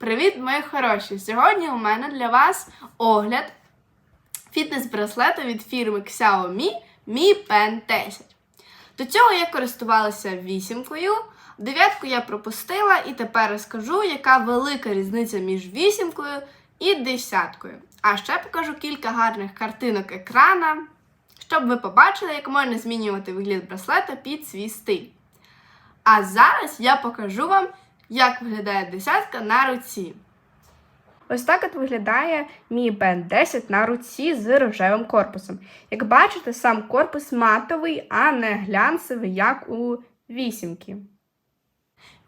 Привіт, мої хороші! Сьогодні у мене для вас огляд фітнес-браслета від фірми Xiaomi Mi Pen 10. До цього я користувалася вісімкою, дев'ятку я пропустила і тепер розкажу, яка велика різниця між вісімкою і десяткою. А ще покажу кілька гарних картинок екрана, щоб ви побачили, як можна змінювати вигляд браслета під свій стиль. А зараз я покажу вам, як виглядає десятка на руці. Ось так от виглядає мій Band 10 на руці з рожевим корпусом. Як бачите, сам корпус матовий, а не глянцевий, як у вісімки.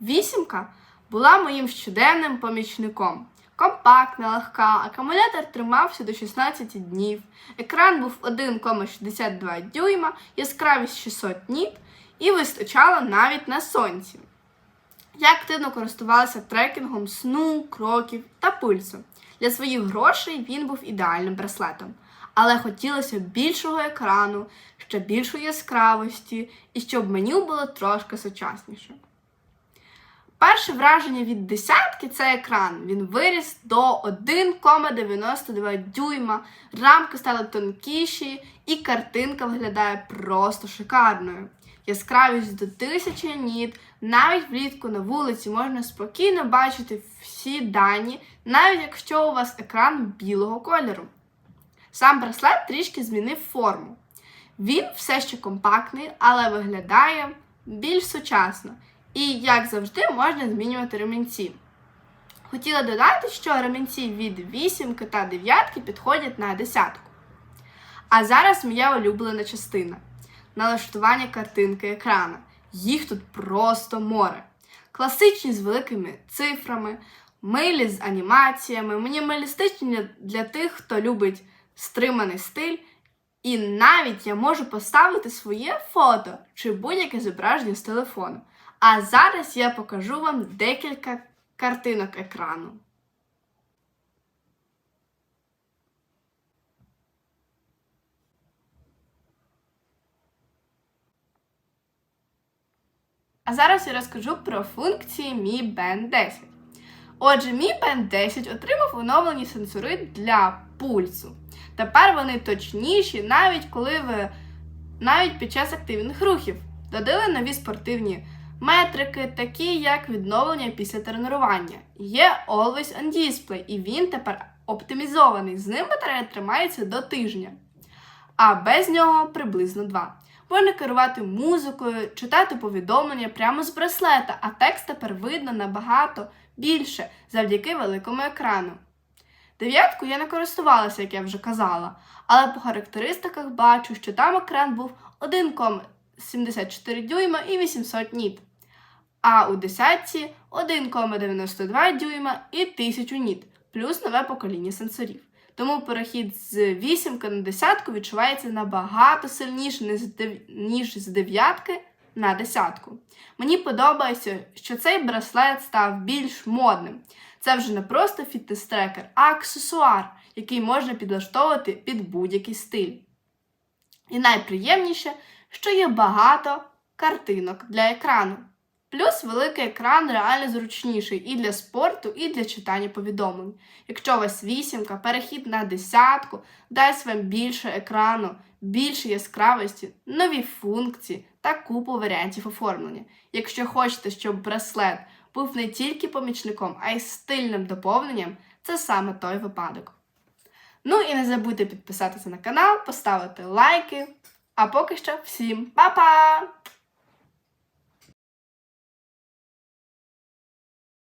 Вісімка була моїм щоденним помічником. Компактна, легка, акумулятор тримався до 16 днів, екран був 1,62 дюйма, яскравість 600 ніт і вистачало навіть на сонці. Я активно користувалася трекінгом сну, кроків та пульсу. Для своїх грошей він був ідеальним браслетом. Але хотілося більшого екрану, ще більшої яскравості і щоб меню було трошки сучасніше. Перше враження від десятки це екран. Він виріс до 1,92 дюйма, рамки стали тонкіші, і картинка виглядає просто шикарною. Яскравість до 1000 ніт, навіть влітку на вулиці можна спокійно бачити всі дані, навіть якщо у вас екран білого кольору. Сам браслет трішки змінив форму. Він все ще компактний, але виглядає більш сучасно. І, як завжди, можна змінювати ремінці. Хотіла додати, що ремінці від 8 та 9 підходять на десятку. А зараз моя улюблена частина налаштування картинки екрана. Їх тут просто море. Класичні з великими цифрами, милі з анімаціями, мінімалістичні для, тих, хто любить стриманий стиль. І навіть я можу поставити своє фото чи будь-яке зображення з телефону. А зараз я покажу вам декілька картинок екрану. А зараз я розкажу про функції Mi Band 10. Отже, Mi Band 10 отримав оновлені сенсори для пульсу. Тепер вони точніші, навіть коли ви навіть під час активних рухів. Додали нові спортивні метрики, такі як відновлення після тренування. Є Always on Display, і він тепер оптимізований. З ним батарея тримається до тижня, а без нього приблизно 2. Можна керувати музикою, читати повідомлення прямо з браслета, а текст тепер видно набагато більше завдяки великому екрану. Дев'ятку я не користувалася, як я вже казала, але по характеристиках бачу, що там екран був 1,74 дюйма і 800 ніт, а у десятці 1,92 дюйма і 1000 ніт, плюс нове покоління сенсорів. Тому перехід з вісімки на десятку відчувається набагато сильніше, ніж з дев'ятки на десятку. Мені подобається, що цей браслет став більш модним. Це вже не просто фітнес-трекер, а аксесуар, який можна підлаштовувати під будь-який стиль. І найприємніше, що є багато картинок для екрану. Плюс великий екран реально зручніший і для спорту, і для читання повідомлень. Якщо у вас вісімка, перехід на десятку дасть вам більше екрану, більше яскравості, нові функції та купу варіантів оформлення. Якщо хочете, щоб браслет був не тільки помічником, а й стильним доповненням, це саме той випадок. Ну і не забудьте підписатися на канал, поставити лайки. А поки що всім па-па!